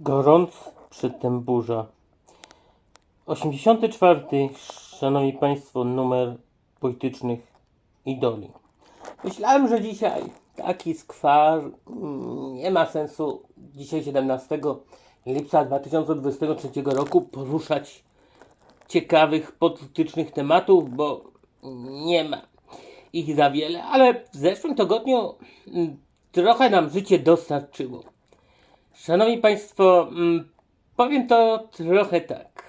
Gorąc, przedtem burza. 84. Szanowni Państwo, numer politycznych idoli. Myślałem, że dzisiaj taki skwar mm, nie ma sensu dzisiaj 17 lipca 2023 roku poruszać ciekawych politycznych tematów, bo nie ma ich za wiele, ale w zeszłym tygodniu mm, trochę nam życie dostarczyło. Szanowni Państwo, mm, powiem to trochę tak.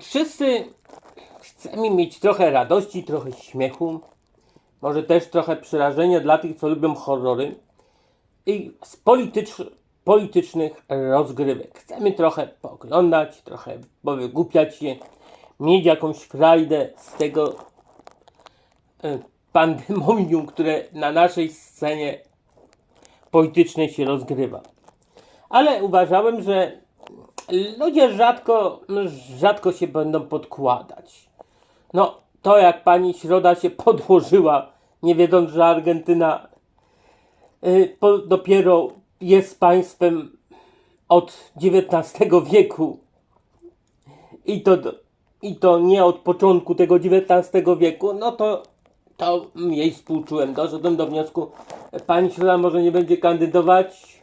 Wszyscy chcemy mieć trochę radości, trochę śmiechu, może też trochę przerażenia dla tych, co lubią horrory i z politycz, politycznych rozgrywek. Chcemy trochę pooglądać, trochę powygłupiać się, mieć jakąś frajdę z tego e, pandemonium, które na naszej scenie politycznej się rozgrywa. Ale uważałem, że ludzie rzadko, rzadko się będą podkładać. No, to jak pani Środa się podłożyła, nie wiedząc, że Argentyna y, po, dopiero jest państwem od XIX wieku i to, i to nie od początku tego XIX wieku, no to, to jej współczułem. Doszedłem do wniosku, pani Środa może nie będzie kandydować,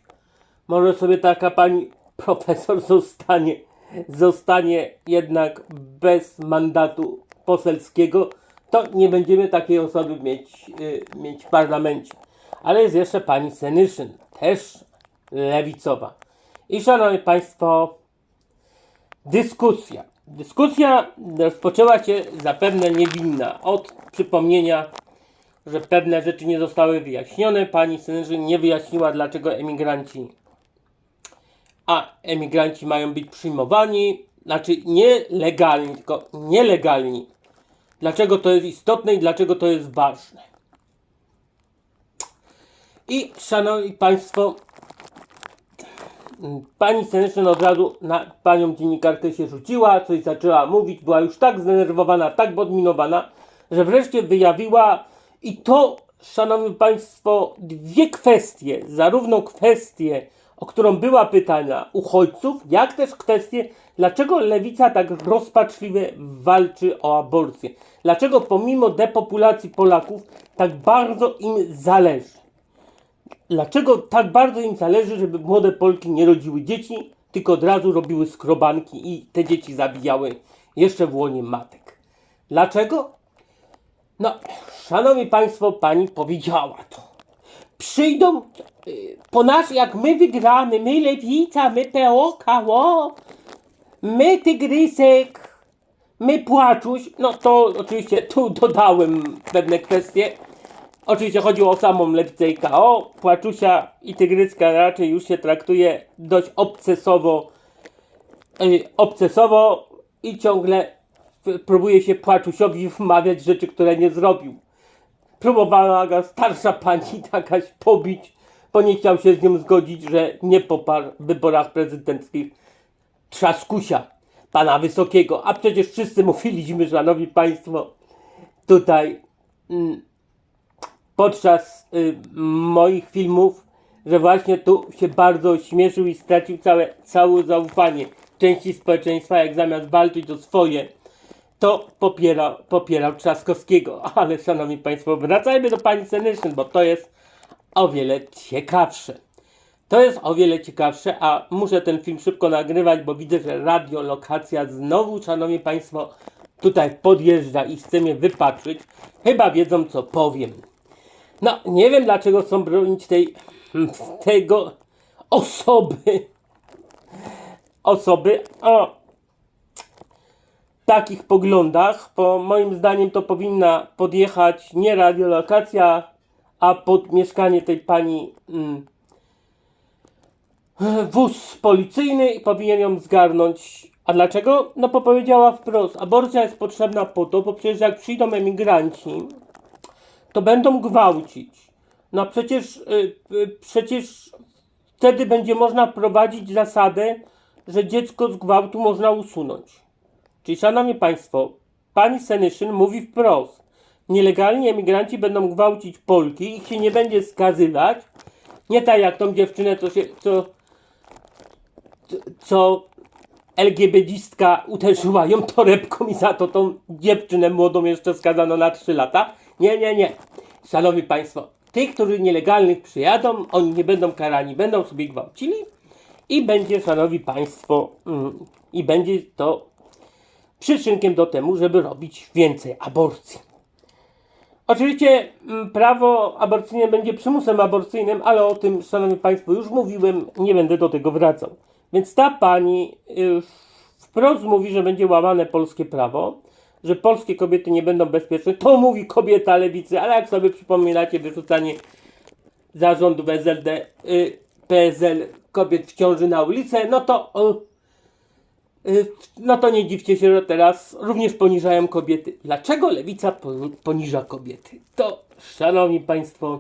może sobie taka pani profesor zostanie, zostanie jednak bez mandatu poselskiego, to nie będziemy takiej osoby mieć, y, mieć w parlamencie. Ale jest jeszcze pani Senyszyn, też lewicowa. I szanowni państwo, dyskusja. Dyskusja rozpoczęła się zapewne niewinna od przypomnienia, że pewne rzeczy nie zostały wyjaśnione. Pani Senyszyn nie wyjaśniła, dlaczego emigranci a emigranci mają być przyjmowani, znaczy nie legalni, tylko nielegalni. Dlaczego to jest istotne i dlaczego to jest ważne? I szanowni Państwo, pani Seneczyn od razu na panią dziennikarkę się rzuciła, coś zaczęła mówić, była już tak zdenerwowana, tak podminowana, że wreszcie wyjawiła i to, szanowni Państwo, dwie kwestie, zarówno kwestie o którą była pytana uchodźców, jak też kwestię, dlaczego lewica tak rozpaczliwie walczy o aborcję. Dlaczego pomimo depopulacji Polaków tak bardzo im zależy. Dlaczego tak bardzo im zależy, żeby młode Polki nie rodziły dzieci, tylko od razu robiły skrobanki i te dzieci zabijały jeszcze w łonie matek. Dlaczego? No, szanowni państwo, pani powiedziała to przyjdą y, po nas, jak my wygramy, my lewica, my PO, KO, my tygrysek, my płaczuś, no to oczywiście tu dodałem pewne kwestie. Oczywiście chodziło o samą lewicę i KO, płaczusia i tygryska raczej już się traktuje dość obcesowo, yy, obcesowo i ciągle próbuje się płaczusiowi wmawiać rzeczy, które nie zrobił próbowała go starsza pani takaś pobić, bo nie chciał się z nią zgodzić, że nie poparł w wyborach prezydenckich Trzaskusia, pana Wysokiego. A przecież wszyscy mówiliśmy, szanowni państwo, tutaj mm, podczas y, moich filmów, że właśnie tu się bardzo śmieszył i stracił całe, całe zaufanie części społeczeństwa, jak zamiast walczyć o swoje, to popiera, popierał Trzaskowskiego. Ale szanowni państwo, wracajmy do pani Senyszyn, bo to jest o wiele ciekawsze. To jest o wiele ciekawsze, a muszę ten film szybko nagrywać, bo widzę, że radiolokacja znowu, szanowni państwo, tutaj podjeżdża i chce mnie wypatrzyć. Chyba wiedzą, co powiem. No, nie wiem, dlaczego chcą bronić tej, tego osoby. Osoby. O, takich poglądach, bo moim zdaniem to powinna podjechać nie radiolokacja, a pod mieszkanie tej pani mm, wóz policyjny i powinien ją zgarnąć. A dlaczego? No bo powiedziała wprost, aborcja jest potrzebna po to, bo przecież jak przyjdą emigranci, to będą gwałcić. No przecież, y, y, przecież wtedy będzie można wprowadzić zasadę, że dziecko z gwałtu można usunąć. Czyli, szanowni państwo, pani Senyszyn mówi wprost. Nielegalni emigranci będą gwałcić Polki, ich się nie będzie skazywać. Nie tak jak tą dziewczynę, co, się, co, co LGBTistka uderzyła ją torebką i za to tą dziewczynę młodą jeszcze skazano na 3 lata. Nie, nie, nie. Szanowni Państwo, tych, którzy nielegalnych przyjadą, oni nie będą karani, będą sobie gwałcili i będzie, Szanowni Państwo, mm, i będzie to przyczynkiem do temu, żeby robić więcej aborcji. Oczywiście mm, prawo aborcyjne będzie przymusem aborcyjnym, ale o tym, szanowni państwo, już mówiłem, nie będę do tego wracał. Więc ta pani y, wprost mówi, że będzie łamane polskie prawo, że polskie kobiety nie będą bezpieczne. To mówi kobieta lewicy, ale jak sobie przypominacie wyrzucanie zarządów SLD, y, PSL kobiet w ciąży na ulicę, no to y, no to nie dziwcie się, że teraz również poniżają kobiety. Dlaczego lewica po- poniża kobiety? To, szanowni państwo,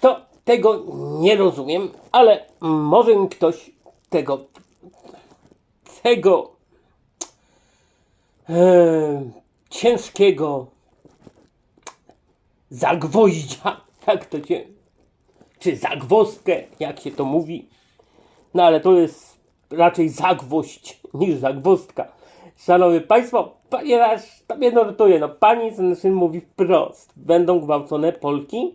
to tego nie rozumiem, ale może mi ktoś tego tego e, ciężkiego zagwoździa, jak to cię, czy zagwozdkę, jak się to mówi, no ale to jest raczej zagwoźdź niż zagwozdka. Szanowni Państwo, ponieważ to mnie notuje, no pani syn mówi wprost, będą gwałcone Polki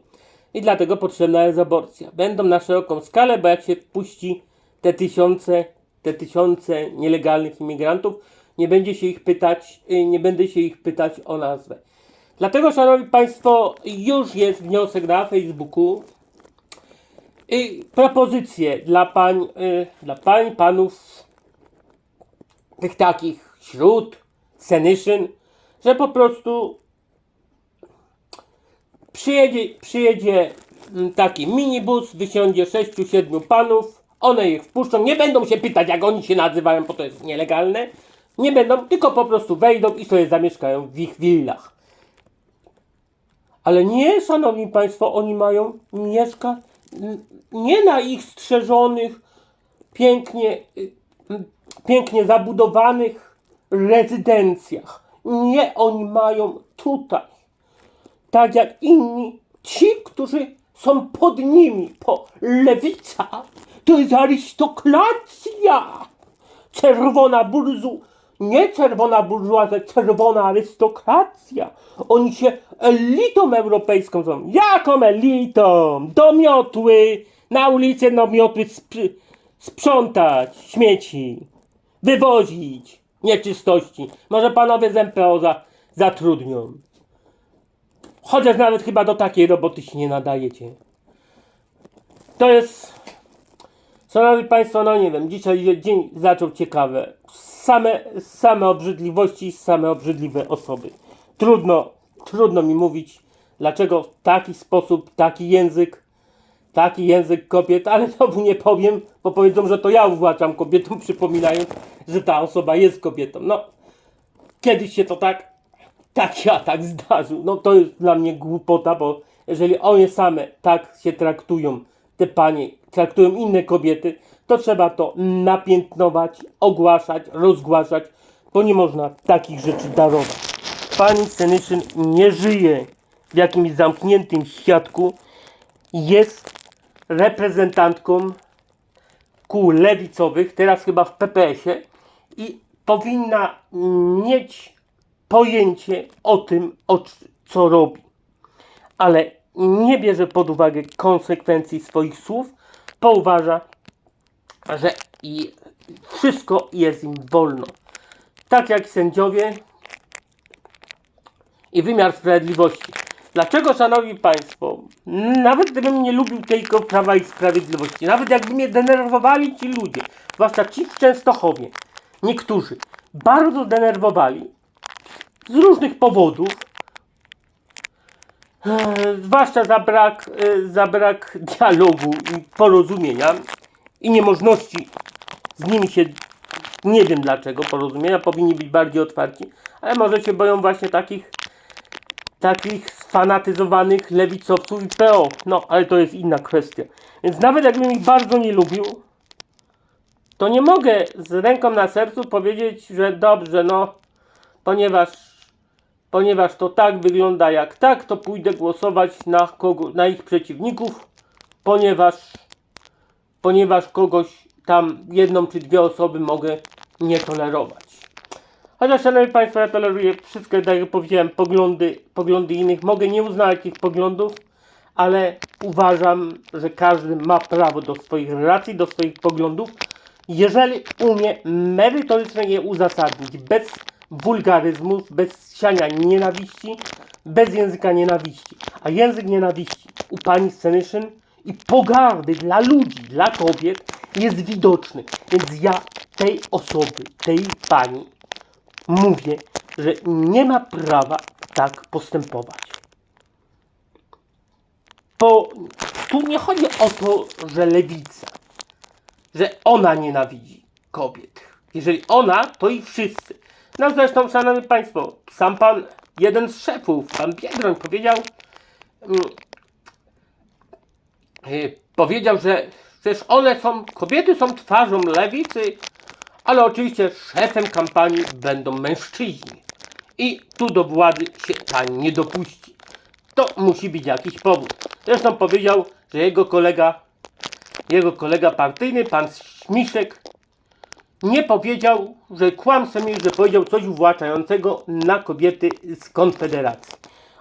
i dlatego potrzebna jest aborcja. Będą na szeroką skalę, bo jak się wpuści te tysiące, te tysiące nielegalnych imigrantów, nie będzie się ich pytać, y, nie będę się ich pytać o nazwę. Dlatego, Szanowni Państwo, już jest wniosek na Facebooku, i propozycje dla pań, y, dla pań, panów, tych takich śród, senyszyn, że po prostu przyjedzie, przyjedzie mm, taki minibus, wysiądzie 6-7 panów, one ich wpuszczą, nie będą się pytać jak oni się nazywają, bo to jest nielegalne, nie będą, tylko po prostu wejdą i sobie zamieszkają w ich willach. Ale nie, szanowni państwo, oni mają mieszkać nie na ich strzeżonych, pięknie, pięknie zabudowanych rezydencjach. Nie, oni mają tutaj, tak jak inni, ci, którzy są pod nimi, po lewica, to jest arystokracja. Czerwona burzu, nie czerwona burżuazja, czerwona arystokracja. Oni się elitą europejską są. Jaką elitą? Do miotły, na ulicę do miotły spr- sprzątać śmieci, wywozić nieczystości. Może panowie z MPO za, zatrudnią. Chociaż nawet chyba do takiej roboty się nie nadajecie. To jest Szanowni Państwo, no nie wiem, dzisiaj dzień zaczął ciekawe. Same, same obrzydliwości, same obrzydliwe osoby. Trudno, trudno mi mówić, dlaczego w taki sposób, taki język, taki język kobiet, ale znowu nie powiem, bo powiedzą, że to ja uwłaczam kobietom, przypominając, że ta osoba jest kobietą. No, kiedyś się to tak, taki atak zdarzył. No to jest dla mnie głupota, bo jeżeli one same tak się traktują, te panie traktują inne kobiety, to trzeba to napiętnować, ogłaszać, rozgłaszać, bo nie można takich rzeczy darować. Pani Senyszyn nie żyje w jakimś zamkniętym świadku, jest reprezentantką kół lewicowych, teraz chyba w PPS-ie i powinna mieć pojęcie o tym, o co robi. Ale nie bierze pod uwagę konsekwencji swoich słów, bo uważa, że i wszystko jest im wolno. Tak jak sędziowie i wymiar sprawiedliwości. Dlaczego, szanowni państwo, nawet gdybym nie lubił tylko prawa i sprawiedliwości, nawet jakby mnie denerwowali ci ludzie, zwłaszcza ci w Częstochowie, niektórzy bardzo denerwowali z różnych powodów, zwłaszcza za brak, e, za brak dialogu i porozumienia i niemożności z nimi się, nie wiem dlaczego, porozumienia, powinni być bardziej otwarci, ale może się boją właśnie takich takich sfanatyzowanych lewicowców i PO. No, ale to jest inna kwestia. Więc nawet jakbym ich bardzo nie lubił, to nie mogę z ręką na sercu powiedzieć, że dobrze, no, ponieważ, ponieważ to tak wygląda jak tak, to pójdę głosować na, kogo, na ich przeciwników, ponieważ, ponieważ kogoś tam jedną czy dwie osoby mogę nie tolerować. Chociaż, szanowni państwo, ja toleruję wszystkie, tak jak powiedziałem, poglądy, poglądy innych. Mogę nie uznawać ich poglądów, ale uważam, że każdy ma prawo do swoich racji, do swoich poglądów, jeżeli umie merytorycznie je uzasadnić, bez wulgaryzmów, bez siania nienawiści, bez języka nienawiści. A język nienawiści u pani Senyszyn i pogardy dla ludzi, dla kobiet jest widoczny. Więc ja tej osoby, tej pani mówię, że nie ma prawa tak postępować. Bo tu nie chodzi o to, że lewica, że ona nienawidzi kobiet. Jeżeli ona, to i wszyscy. No zresztą, szanowni państwo, sam pan, jeden z szefów, pan Biedroń powiedział, mm, y, powiedział, że przecież one są, kobiety są twarzą lewicy, ale oczywiście szefem kampanii będą mężczyźni. I tu do władzy się pani nie dopuści. To musi być jakiś powód. Zresztą powiedział, że jego kolega, jego kolega partyjny, pan Śmiszek, nie powiedział, że kłamstwem jest, że powiedział coś uwłaczającego na kobiety z Konfederacji.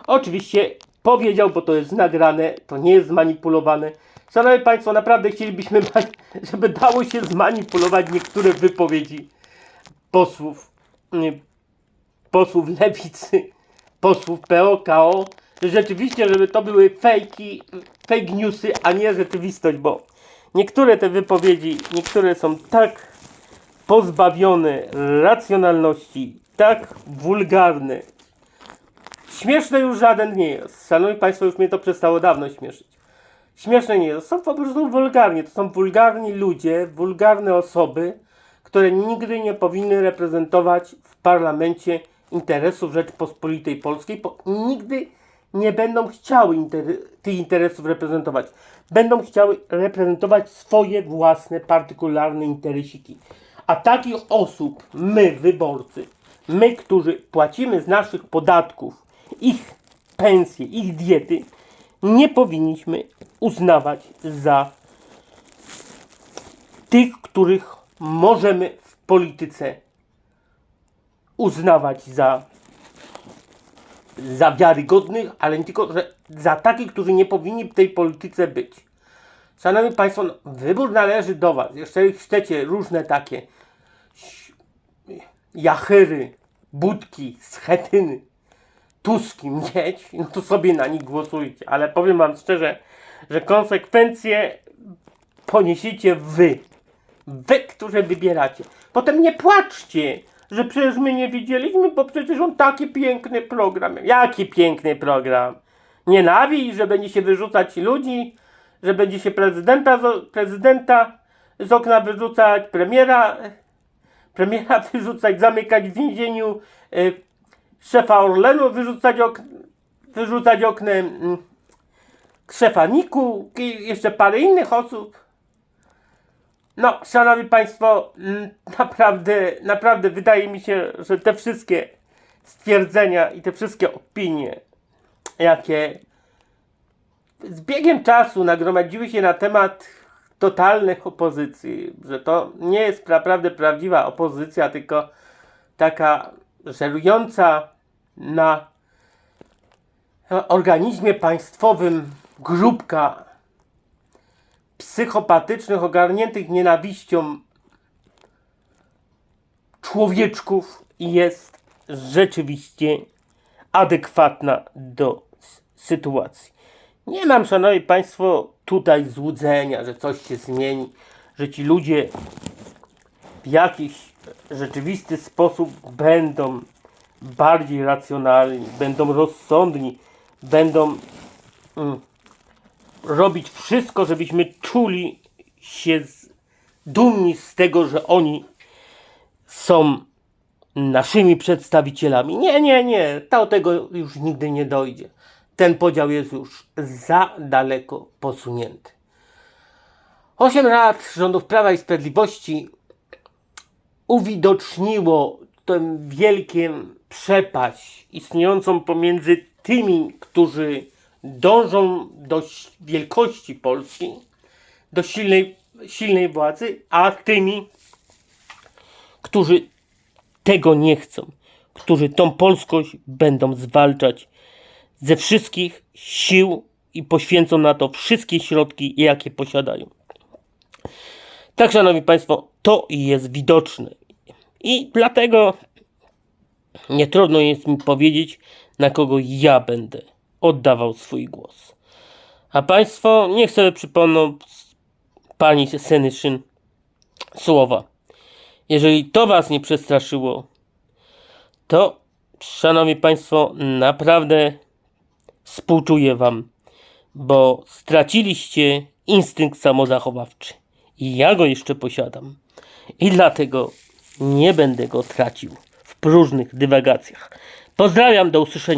Oczywiście powiedział, bo to jest nagrane, to nie jest zmanipulowane. Szanowni Państwo, naprawdę chcielibyśmy, żeby dało się zmanipulować niektóre wypowiedzi posłów, posłów lewicy, posłów PO, rzeczywiście, żeby to były fejki, fake newsy, a nie rzeczywistość, bo niektóre te wypowiedzi, niektóre są tak pozbawione racjonalności, tak wulgarne. Śmieszne już żaden nie jest. Szanowni Państwo, już mnie to przestało dawno śmieszyć. Śmieszne nie jest. Są po prostu wulgarni. To są wulgarni ludzie, wulgarne osoby, które nigdy nie powinny reprezentować w parlamencie interesów Rzeczpospolitej Polskiej, bo nigdy nie będą chciały intery- tych interesów reprezentować. Będą chciały reprezentować swoje własne, partykularne interesiki. A takich osób, my, wyborcy, my, którzy płacimy z naszych podatków ich pensje, ich diety, nie powinniśmy uznawać za tych, których możemy w polityce uznawać za, za wiarygodnych, ale nie tylko, że za takich, którzy nie powinni w tej polityce być. Szanowni Państwo, wybór należy do Was. Jeżeli chcecie różne takie jachery, budki, schetyny, Tuski mieć, no to sobie na nich głosujcie. Ale powiem Wam szczerze, że konsekwencje poniesiecie Wy. Wy, którzy wybieracie. Potem nie płaczcie, że przecież my nie widzieliśmy, bo przecież on taki piękny program. Jaki piękny program? Nienawiść, że będzie się wyrzucać ludzi, że będzie się prezydenta z, prezydenta z okna wyrzucać, premiera, premiera wyrzucać, zamykać w więzieniu, y, szefa Orlenu wyrzucać, ok, wyrzucać oknem, mm, szefa Niku i jeszcze parę innych osób. No, szanowni państwo, mm, naprawdę, naprawdę wydaje mi się, że te wszystkie stwierdzenia i te wszystkie opinie, jakie z biegiem czasu nagromadziły się na temat totalnych opozycji, że to nie jest naprawdę prawdziwa opozycja, tylko taka żerująca na organizmie państwowym grupka psychopatycznych, ogarniętych nienawiścią człowieczków jest rzeczywiście adekwatna do sytuacji. Nie mam, szanowni państwo, tutaj złudzenia, że coś się zmieni, że ci ludzie w jakiś rzeczywisty sposób będą bardziej racjonalni, będą rozsądni, będą mm, robić wszystko, żebyśmy czuli się z, dumni z tego, że oni są naszymi przedstawicielami. Nie, nie, nie, to tego już nigdy nie dojdzie. Ten podział jest już za daleko posunięty. Osiem lat rządów Prawa i Sprawiedliwości uwidoczniło tę wielką przepaść istniejącą pomiędzy tymi, którzy dążą do wielkości Polski, do silnej silnej władzy, a tymi, którzy tego nie chcą, którzy tą polskość będą zwalczać ze wszystkich sił i poświęcą na to wszystkie środki, jakie posiadają. Tak, szanowni państwo, to jest widoczne. I dlatego nie trudno jest mi powiedzieć, na kogo ja będę oddawał swój głos. A państwo, niech sobie przypomną pani Senyszyn słowa. Jeżeli to was nie przestraszyło, to szanowni państwo, naprawdę współczuję wam, bo straciliście instynkt samozachowawczy. I ja go jeszcze posiadam. I dlatego nie będę go tracił w próżnych dywagacjach. Pozdrawiam, do usłyszenia.